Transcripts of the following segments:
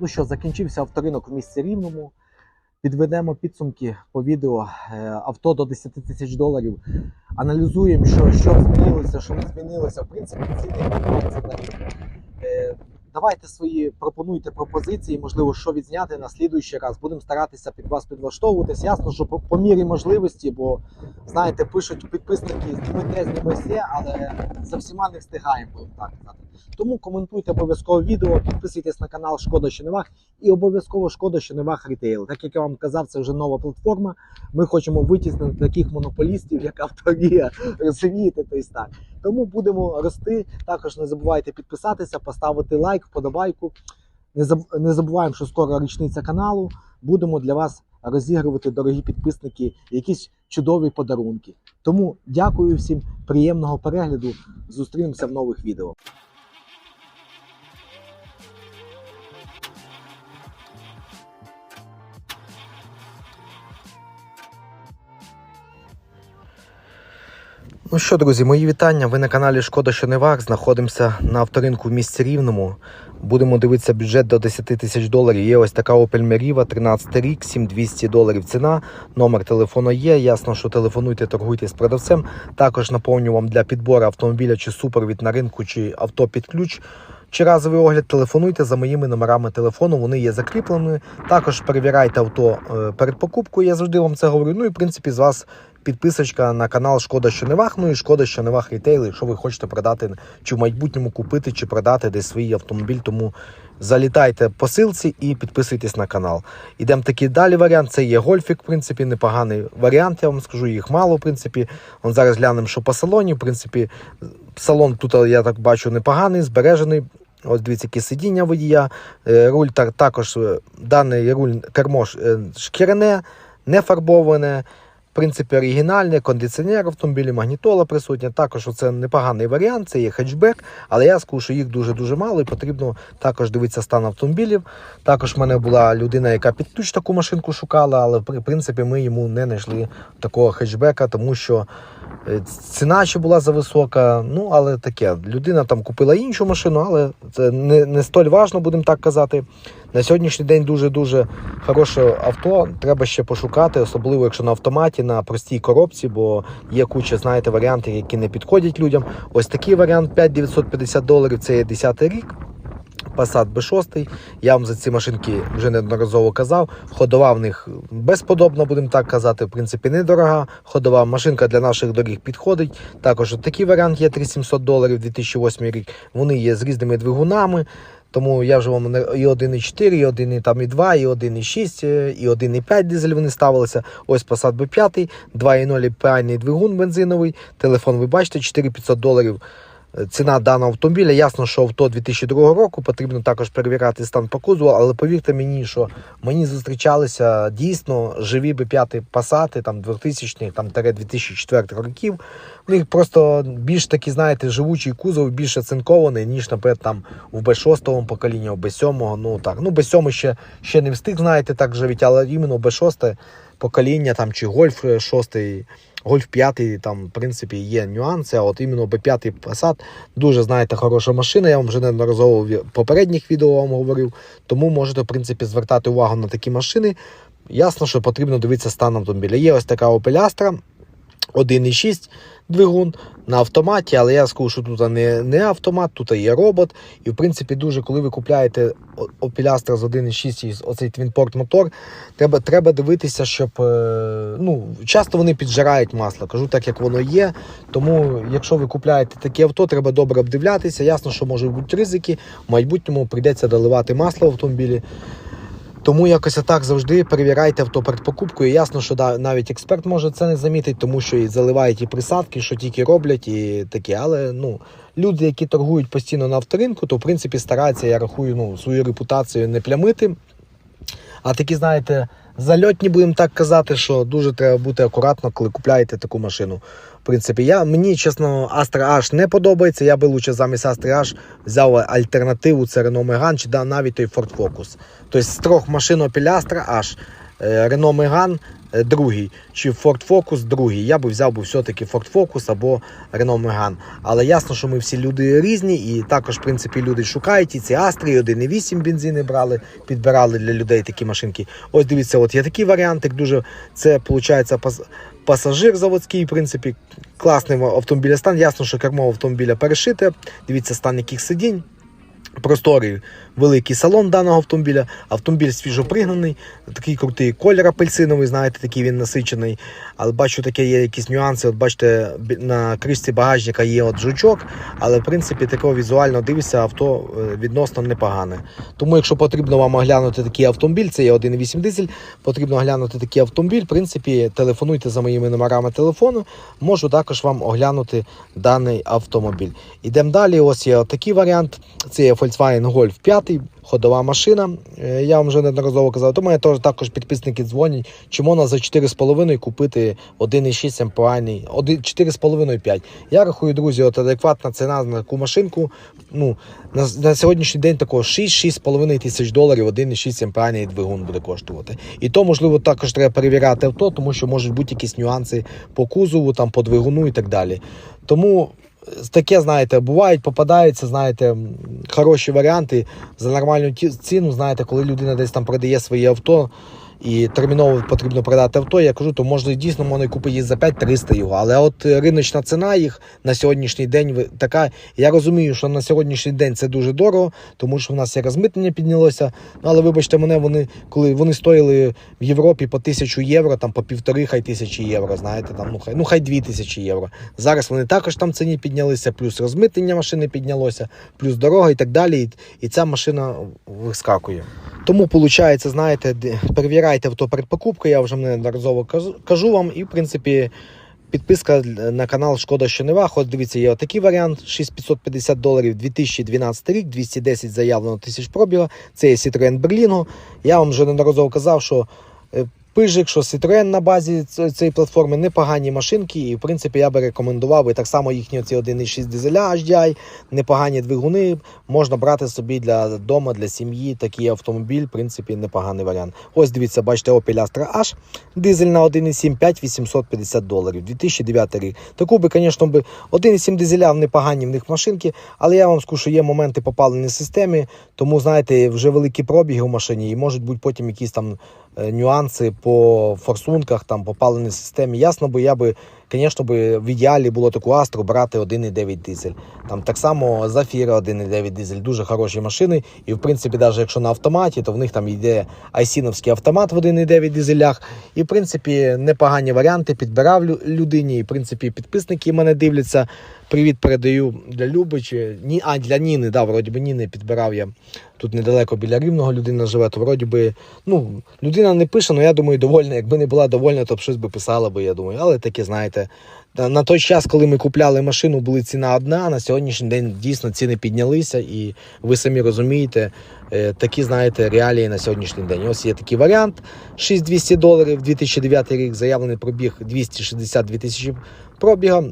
Ну що, закінчився авторинок в місці Рівному. Підведемо підсумки по відео Е, авто до 10 тисяч доларів. Аналізуємо, що, що змінилося, що не змінилося. В принципі, ціни на ринку. Давайте свої пропонуйте пропозиції, можливо, що відзняти на слідуючий раз. Будемо старатися під вас підлаштовуватись. Ясно, що по, по мірі можливості, бо знаєте, пишуть підписники знімете, знімете, але за всіма не встигаємо, будемо так казати. Тому коментуйте обов'язково відео, підписуйтесь на канал Шкода що не ваг і обов'язково Шкода що не ваг Рітейл. Так як я вам казав, це вже нова платформа. Ми хочемо витіснити таких монополістів, як Авторія. Розумієте, то так. Тому будемо рости. Також не забувайте підписатися, поставити лайк, вподобайку. Не не забуваємо, що скоро річниця каналу. Будемо для вас розігрувати, дорогі підписники, якісь чудові подарунки. Тому дякую всім, приємного перегляду. Зустрінемося в нових відео. Ну що, друзі, мої вітання. Ви на каналі Шкода що не ваг. Знаходимося на авторинку в місті Рівному. Будемо дивитися бюджет до 10 тисяч доларів. Є ось така Opel Meriva, 13 рік, 7200 доларів ціна. Номер телефону є. Ясно, що телефонуйте, торгуйте з продавцем. Також наповню вам для підбору автомобіля чи супровід на ринку, чи авто під ключ. Чи разовий огляд, телефонуйте за моїми номерами телефону, вони є закріпленими. Також перевіряйте авто е, перед покупкою, я завжди вам це говорю. Ну і в принципі з вас підписочка на канал Шкода що не ваг, ну і Шкода що не ваг рітейл, якщо ви хочете продати чи в майбутньому купити чи продати десь свій автомобіль. Тому залітайте по силці і підписуйтесь на канал. Ідемо такий далі варіант. Це є гольфік, в принципі, непоганий варіант. Я вам скажу, їх мало, в принципі. Он зараз глянемо, що по салоні. В принципі, салон тут я так бачу непоганий, збережений. Ось дивіться, які сидіння водія. Е, Руль так, також е, даний руль кермо е, шкіряне, не фарбоване. В принципі, оригінальне, кондиціонер автомобілі, магнітола присутня. Також це непоганий варіант, це є хетчбек, але я скажу, що їх дуже-дуже мало і потрібно також дивитися стан автомобілів. Також в мене була людина, яка під ключ таку машинку шукала, але в принципі ми йому не знайшли такого хетчбека, тому що е, ціна ще була зависока. Ну, але таке. Людина там купила іншу машину, але це не, не столь важно, будемо так казати. На сьогоднішній день дуже-дуже хороше авто. Треба ще пошукати, особливо якщо на автоматі, на простій коробці, бо є куча, знаєте, варіантів, які не підходять людям. Ось такий варіант 5950 доларів. Це є 10 рік. Passat B6. Я вам за ці машинки вже неодноразово казав. Ходова в них безподобна, будемо так казати. В принципі, недорога. Ходова машинка для наших доріг підходить. Також такий варіант є 3700 доларів 2008 рік. Вони є з різними двигунами. Тому я вже вам і 1,4, і 1,2, і 1,6, е, і 1,5 дизель вони ставилися. Ось Passat B5, 2,0 піальний двигун бензиновий. Телефон ви бачите, 4500 доларів. Е, Ціна даного автомобіля. Ясно, що авто 2002 року потрібно також перевіряти стан по кузову, але повірте мені, що мені зустрічалися дійсно живі B5 пасати там 2000 там, 2004 років. У них просто більш такі, знаєте, живучий кузов, більш оцинкований, ніж, наприклад, там в Б6 поколінні, в Б7. Ну так, ну Б7 ще, ще не встиг, знаєте, так живіть, але іменно Б6 покоління там чи Гольф 6 Гольф 5, там, в принципі, є нюанси, а от іменно B5 Passat дуже, знаєте, хороша машина. Я вам вже неодноразово в попередніх відео вам говорив. Тому можете, в принципі, звертати увагу на такі машини. Ясно, що потрібно дивитися стан автомобіля. Є ось така Opel Astra, 1,6 двигун на автоматі, але я скажу, що тут не, не автомат, тут є робот. І в принципі, дуже, коли ви купляєте Astra з 1,6 і оцей твінпорт мотор, треба, треба дивитися, щоб е, ну, часто вони піджирають масло. Кажу так, як воно є. Тому, якщо ви купляєте таке авто, треба добре обдивлятися. Ясно, що можуть бути ризики. В майбутньому прийдеться доливати масло в автомобілі. Тому якось так завжди перевіряйте авто перед покупкою. Ясно, що навіть експерт може це не замітити, тому що і заливають і присадки, що тільки роблять, і таке. Але ну, люди, які торгують постійно на авторинку, то в принципі стараються, я рахую, ну, свою репутацію не плямити. А такі, знаєте, зальотні, будемо так казати, що дуже треба бути акуратно, коли купляєте таку машину. В принципі, я, мені, чесно, Astra H не подобається. Я би лучше замість Astra H взяв альтернативу, це Renault Megane чи да, навіть той Ford Focus. Тобто з трьох машин Opel Astra H Renault Megane е, другий, чи Ford Focus другий. Я би взяв би все-таки Ford Focus або Renault Megane. Але ясно, що ми всі люди різні, і також, в принципі, люди шукають і ці Астрії, 1,8 бензини брали, підбирали для людей такі машинки. Ось дивіться, от є такий варіантик, дуже це виходить пасажир заводський, в принципі, класний автомобіля стан. Ясно, що кермо автомобіля перешите. Дивіться, стан яких сидінь. Просторий великий салон даного автомобіля. Автомобіль свіжопригнаний, такий крутий колір апельсиновий, знаєте, такий він насичений. Але бачу, таке є якісь нюанси. От бачите, на кришці багажника є от жучок, але в принципі такого візуально дивишся, авто е, відносно непогане. Тому, якщо потрібно вам оглянути такий автомобіль, це є 1.8 дизель, потрібно оглянути такий автомобіль. В принципі, телефонуйте за моїми номерами телефону. Можу також вам оглянути даний автомобіль. Ідемо далі. Ось є такий варіант. Це є Volkswagen Golf 5, ходова машина. Е, Я вам вже неодноразово казав. То мене також підписники дзвонять, чи можна за 4,5 купити 1,6 МПАний, 4,5-5. Я рахую, друзі, от адекватна ціна на таку машинку. Ну, на, на сьогоднішній день такого 6-6,5 тисяч доларів 1,6 МПАний двигун буде коштувати. І то, можливо, також треба перевіряти авто, тому що можуть бути якісь нюанси по кузову, там, по двигуну і так далі. Тому таке, знаєте, бувають, попадаються, знаєте, хороші варіанти за нормальну ціну. Знаєте, коли людина десь там продає своє авто і терміново потрібно продати авто, я кажу, то можна дійсно можна купити їх за 5-300 його. Але от е, риночна ціна їх на сьогоднішній день така. Я розумію, що на сьогоднішній день це дуже дорого, тому що в нас є розмитнення піднялося. Ну, але вибачте мене, вони коли вони стоїли в Європі по тисячу євро, там по півтори хай тисячі євро. Знаєте, там ну хай ну хай дві тисячі євро. Зараз вони також там ціні піднялися, плюс розмитнення машини піднялося, плюс дорога і так далі. І, і ця машина вискакує. Тому виходить, знаєте, перевіряйте авто перед покупкою. Я вже неодноразово кажу, вам, і в принципі. Підписка на канал Шкода що не вах. От дивіться, є отакий варіант: 6550 доларів 2012 рік, 210 заявлено тисяч пробіга. Це є Citroen Berlingo. Я вам вже неодноразово казав, що е, Пижик, що Citroen на базі цієї платформи непогані машинки, і в принципі я би рекомендував і так само їхні оці 1.6 дизеля HDI, непогані двигуни. Можна брати собі для дому, для сім'ї такий автомобіль, в принципі, непоганий варіант. Ось дивіться, бачите, Opel Astra H, дизель на 1.7, 5850 доларів, 2009 рік. Таку би, звісно, би 1.7 дизеля в непогані в них машинки, але я вам скажу, що є моменти попалені системи, тому знаєте, вже великі пробіги у машині, і можуть бути потім якісь там нюанси по форсунках, там попаленій системі. Ясно, бо я би, звісно, би в ідеалі було таку Астру брати 1,9 дизель. Там так само Зафіра 1,9 дизель, дуже хороші машини. І в принципі, навіть якщо на автоматі, то в них там йде айсіновський автомат в 1,9 дизелях. І в принципі непогані варіанти підбирав людині. І в принципі підписники мене дивляться. Привіт передаю для Люби чи ні, а для Ніни, да, вроді би Ніни підбирав я. Тут недалеко біля рівного людина живе, то вроді би, ну, людина не пише, але я думаю, довольна. Якби не була довольна, то б щось би писала би, я думаю. Але таке, знаєте, на- на той час, коли ми купляли машину, були ціна одна, на сьогоднішній день дійсно ціни піднялися, і ви самі розумієте, е, такі, знаєте, реалії на сьогоднішній день. Ось є такий варіант: 6200 доларів, 2009 рік, заявлений пробіг 262 тисячі пробіга.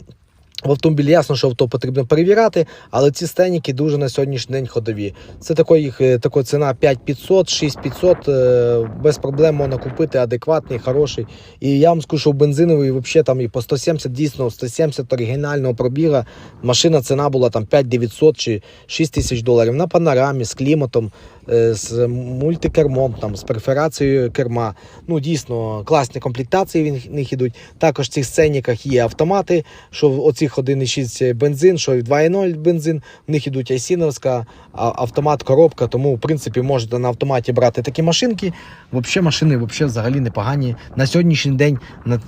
В автомобілі ясно, що авто потрібно перевіряти, але ці стеніки дуже на сьогоднішній день ходові. Це такої, е, така ціна 5500, 6500, е, без проблем можна купити адекватний, хороший. І я вам скажу, що бензиновий взагалі там і по 170, дійсно 170 оригінального пробіга. Машина ціна була там 5900 чи 6 тисяч доларів на панорамі з кліматом, з мультикермом, там, з перфорацією керма. Ну, дійсно, класні комплектації в них ідуть. Також в цих сценіках є автомати, що в оцих 1,6 бензин, що і 2,0 бензин. В них ідуть айсіновська автомат, коробка. Тому, в принципі, можете на автоматі брати такі машинки. Взагалі, машини взагалі непогані на сьогоднішній день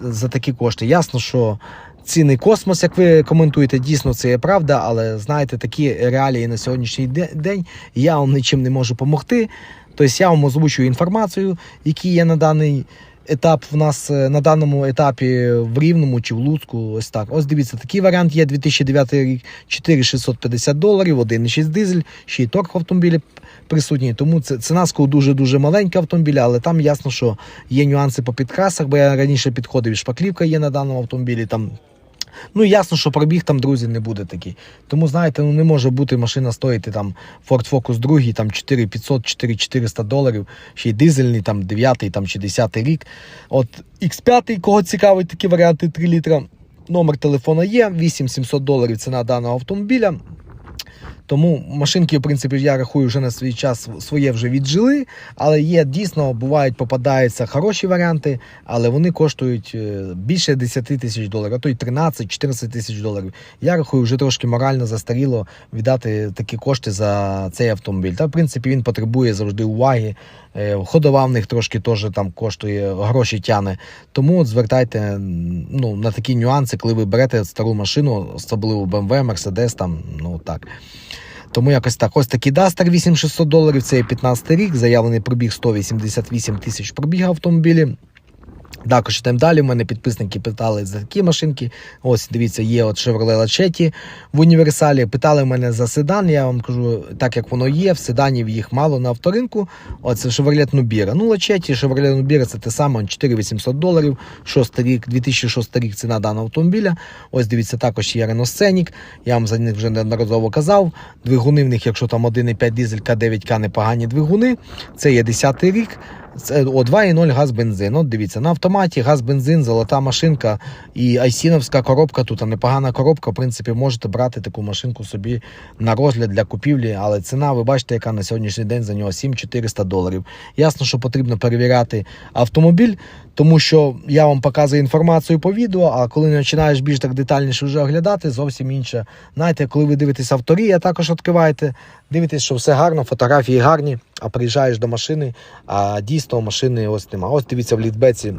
за такі кошти. Ясно, що. Ціни космос, як ви коментуєте, дійсно це є правда, але знаєте, такі реалії на сьогоднішній день я вам нічим не можу допомогти. Тобто я вам озвучую інформацію, які є на даний етап в нас е, на даному етапі в Рівному чи в Луцьку. Ось так. Ось дивіться, такий варіант є 2009 рік 4650 доларів, 1,6 дизель, ще й торг в автомобілі присутній. Тому це ціна скажу, дуже-дуже маленька автомобіля, але там ясно, що є нюанси по підкрасах, бо я раніше підходив, і шпаклівка є на даному автомобілі. Там Ну, ясно, що пробіг там, друзі, не буде такий. Тому, знаєте, ну не може бути машина стоїти там Ford Focus 2, там 4500, 4400 доларів, ще й дизельний, там 9 там, чи 10 рік. От X5, кого цікавить такі варіанти 3 літра. Номер телефона є, 8700 доларів ціна даного автомобіля. Тому машинки, в принципі, я рахую, вже на свій час своє вже віджили. Але є дійсно, бувають, попадаються хороші варіанти, але вони коштують е, більше 10 тисяч доларів, а то й 13-14 тисяч доларів. Я рахую, вже трошки морально застаріло віддати такі кошти за цей автомобіль. Та в принципі він потребує завжди уваги. Е, Ходова в них трошки теж там коштує, гроші тяне. Тому от звертайте ну, на такі нюанси, коли ви берете стару машину, особливо BMW, Mercedes, там, ну так. Тому якось так. Ось такий Duster 8600 доларів, це є 15 рік, заявлений пробіг 188 тисяч пробіг автомобілі. Також йдемо далі. У мене підписники питали за такі машинки. Ось дивіться, є от Chevrolet Lachetti в універсалі. Питали мене за седан. Я вам кажу, так як воно є, в седанів їх мало на авторинку. Оце Chevrolet Nubira. Ну, Lachetti, Chevrolet Nubira це те саме, 4800 доларів. 6 рік, 2006 рік ціна даного автомобіля. Ось дивіться, також є Renault Scenic. Я вам за них вже неодноразово казав. Двигуни в них, якщо там 1,5 дизель К9К непогані двигуни. Це є 10 рік. Це о 2,0 газ бензин. От дивіться, на автоматі газ бензин, золота машинка і айсіновська коробка. Тут а непогана коробка. В принципі, можете брати таку машинку собі на розгляд для купівлі, але ціна, ви бачите, яка на сьогоднішній день за нього 7400 доларів. Ясно, що потрібно перевіряти автомобіль, тому що я вам показую інформацію по відео, а коли починаєш більш так детальніше вже оглядати, зовсім інше. Знаєте, коли ви дивитесь авторія, також відкриваєте, дивитесь, що все гарно, фотографії гарні, а приїжджаєш до машини, а дійсно машини ось нема. Ось дивіться в літбеці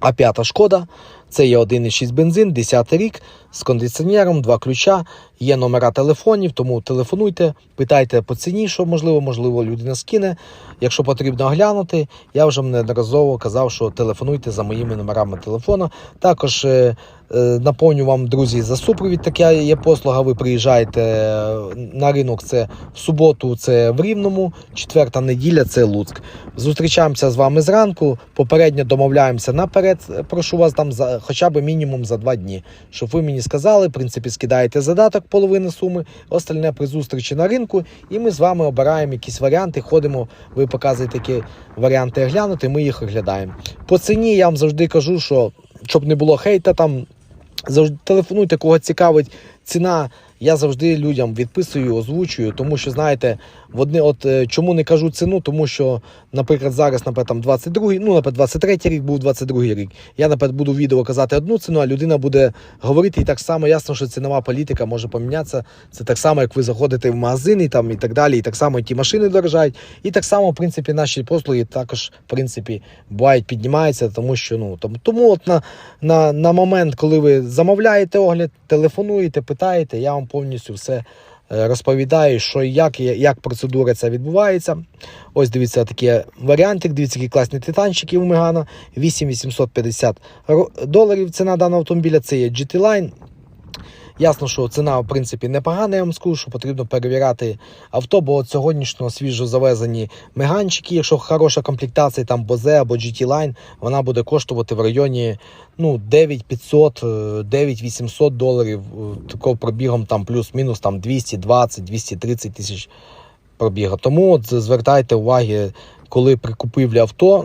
А5 шкода. Це є 1,6 бензин, 10 рік з кондиціонером, два ключа, є номера телефонів, тому телефонуйте, питайте по ціні, що можливо, можливо, людина скине. Якщо потрібно оглянути, я вже неодноразово казав, що телефонуйте за моїми номерами телефону. Також е, е, наповню вам, друзі, за супровід. Така є послуга. Ви приїжджаєте е, на ринок. Це в суботу, це в Рівному, четверта неділя це Луцьк. Зустрічаємося з вами зранку. Попередньо домовляємося наперед. Прошу вас там за хоча б мінімум за два дні, щоб ви мені сказали. В принципі, скидаєте задаток половини суми, остальне при зустрічі на ринку, і ми з вами обираємо якісь варіанти. Ходимо, ви показуєте які варіанти оглянути, ми їх оглядаємо. По ціні я вам завжди кажу, що щоб не було хейта там. Завжди телефонуйте, кого цікавить ціна. Я завжди людям відписую, озвучую, тому що знаєте, в одне, от е, чому не кажу ціну, тому що, наприклад, зараз, наприклад, там 22-й, ну, наприклад, 23 рік був 22-й рік. Я, наприклад, буду відео казати одну ціну, а людина буде говорити, і так само ясно, що цінова політика може помінятися. Це так само, як ви заходите в магазин і там і так далі, і так само ті машини дорожають. І так само, в принципі, наші послуги також, в принципі, бувають піднімаються, тому що ну тому, тому от на, на, на момент, коли ви замовляєте огляд, телефонуєте, питаєте, я вам повністю все розповідаю, що як, як процедура ця відбувається. Ось дивіться такі варіанти. дивіться, які класні титанчики у Мегана. 8850 ро- доларів ціна даного автомобіля. Це є GT Line. Ясно, що ціна, в принципі, непогана, я вам скажу, що потрібно перевіряти авто, бо от сьогоднішньо свіжо завезені меганчики, якщо хороша комплектація, там Бозе або GT Line, вона буде коштувати в районі ну, 9500, е, 9800 доларів, е, такого пробігом там плюс-мінус там 220-230 тисяч пробіга. Тому от звертайте уваги, коли при купівлі авто,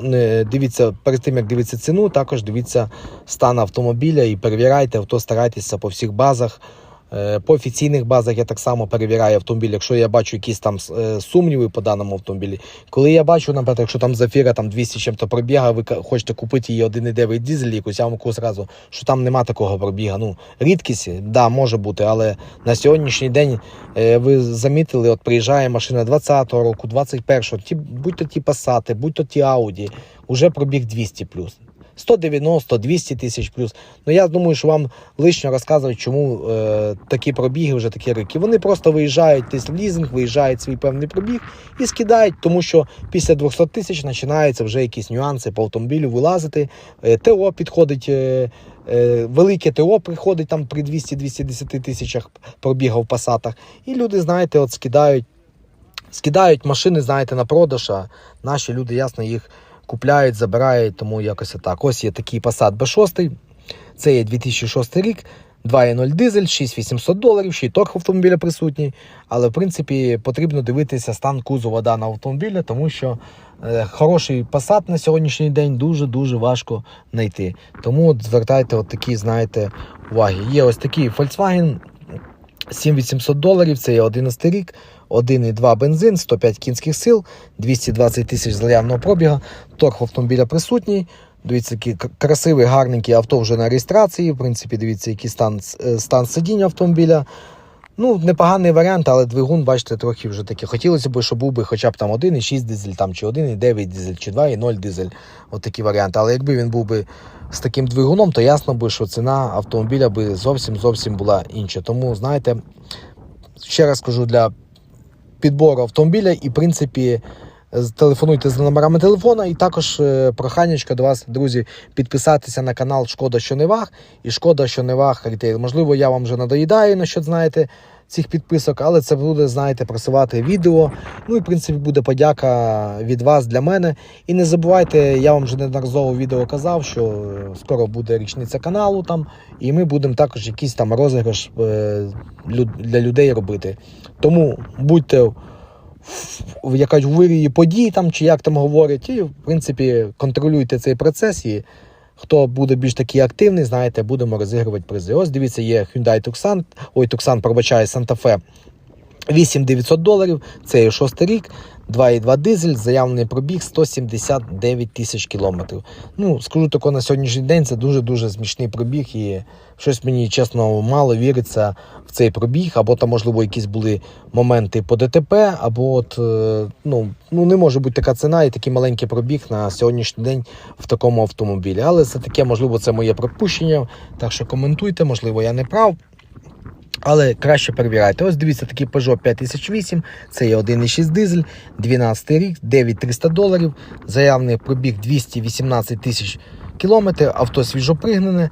дивіться перед тим, як дивіться ціну, також дивіться стан автомобіля і перевіряйте авто, старайтеся по всіх базах. Е, По офіційних базах я так само перевіряю автомобіль, якщо я бачу якісь там е, сумніви по даному автомобілі. Коли я бачу, наприклад, якщо там зафіра там 200 чим-то пробіга, ви хочете купити її 1,9 дизель якусь, я вам кажу зразу, що там нема такого пробіга. Ну, рідкість, да, може бути, але на сьогоднішній день е, ви замітили, от приїжджає машина 20-го року, 21-го, ті, будь то ті Passat, будь то ті Audi, уже пробіг 200 плюс. 190, 200 тисяч плюс. Ну я думаю, що вам лишньо розказують, чому е, такі пробіги вже такі рики. Вони просто виїжджають десь в лізинг, виїжджають свій певний пробіг і скидають, тому що після 200 тисяч починаються вже якісь нюанси по автомобілю вилазити. Е, ТО підходить. Е, е, Велике ТО приходить там при 200-210 тисячах пробіга в пасатах. І люди, знаєте, от скидають, скидають машини, знаєте, на продаж, а наші люди, ясно, їх купляють, забирають, тому якось так. Ось є такий Passat B6. Це є 2006 рік. 2.0 дизель, 6800 доларів, ще й торг автомобіля присутній. Але в принципі потрібно дивитися стан кузова даного автомобіля, тому що е, хороший Passat на сьогоднішній день дуже-дуже важко знайти. Тому звертайте от такі, знаєте, уваги. Є ось такий Volkswagen 7800 доларів, це є 11 рік, 1,2 бензин, 105 кінських сил, 220 тисяч заявного пробіга, торг автомобіля присутній. Дивіться, який красивий, гарненький авто вже на реєстрації. В принципі, дивіться, який стан, е, стан сидіння автомобіля. Ну, непоганий варіант, але двигун, бачите, трохи вже таке. Хотілося б, щоб був би хоча б там 1,6 дизель, там, чи 1,9 дизель, чи 2,0 дизель. От такі варіанти. Але якби він був би з таким двигуном, то ясно би, що ціна автомобіля би зовсім зовсім була інша. Тому, знаєте, ще раз кажу, для підбору автомобіля і, в принципі, телефонуйте за номерами телефона. І також е, проханечка до вас, друзі, підписатися на канал Шкода, що не ваг і Шкода, що не ваг рітейл. Можливо, я вам вже надоїдаю насчет, знаєте, цих підписок, але це буде, знаєте, просувати відео. Ну і в принципі буде подяка від вас для мене. І не забувайте, я вам вже неодноразово відео казав, що е, скоро буде річниця каналу там, і ми будемо також якийсь там розіграш е, для людей робити. Тому будьте якась вирії подій, там, чи як там говорять, і в принципі контролюйте цей процес. І хто буде більш такий активний, знаєте, будемо розігрувати призи. Ось дивіться, є Hyundai Tucson, ой, Tucson, пробачає Santa Fe 8900 доларів, це шостий рік, 2,2 дизель, заявлений пробіг 179 тисяч кілометрів. Ну, скажу тако, на сьогоднішній день це дуже-дуже смішний пробіг, і щось мені чесно мало віриться в цей пробіг, або там, можливо, якісь були моменти по ДТП, або от, е, ну, ну не може бути така ціна і такий маленький пробіг на сьогоднішній день в такому автомобілі. Але це таке, можливо, це моє припущення. Так що коментуйте, можливо, я не прав. Але краще перевіряйте. Ось дивіться, такий Peugeot 5008, це є 1,6 дизель, 12 рік, 9300 доларів, заявний пробіг 218 тисяч кілометрів, авто свіжопригнене.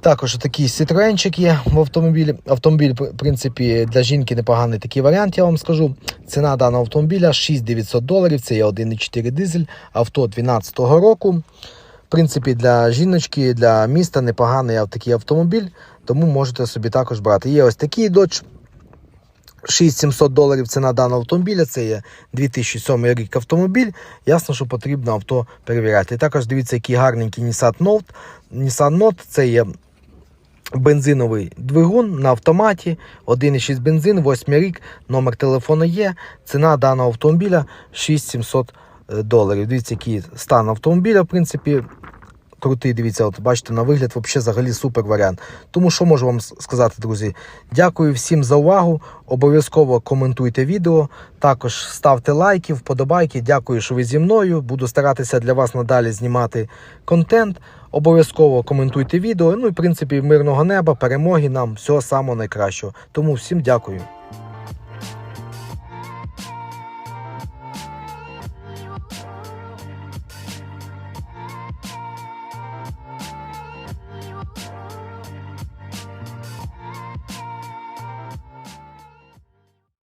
Також такий Citroenчик є в автомобілі. Автомобіль, в принципі, для жінки непоганий такий варіант, я вам скажу. Ціна даного автомобіля 6900 доларів, це є 1,4 дизель, авто 2012 року. Принципі, для жіночки, для міста непоганий такий автомобіль, тому можете собі також брати. Є ось такий Dodge. 6700 доларів ціна даного автомобіля, це є 2007 рік автомобіль. Ясно, що потрібно авто перевіряти. Також дивіться, який гарненький Nissan Note. Nissan Note це є бензиновий двигун на автоматі, 1,6 бензин, 8 рік, номер телефону є. Ціна даного автомобіля 6700 е, доларів. Дивіться, який стан автомобіля, в принципі, крутий. Дивіться, от бачите, на вигляд взагалі взагалі супер варіант. Тому що можу вам сказати, друзі? Дякую всім за увагу. Обов'язково коментуйте відео. Також ставте лайки, вподобайки. Дякую, що ви зі мною. Буду старатися для вас надалі знімати контент. Обов'язково коментуйте відео. Ну і в принципі, мирного неба, перемоги нам, всього самого найкращого. Тому всім дякую.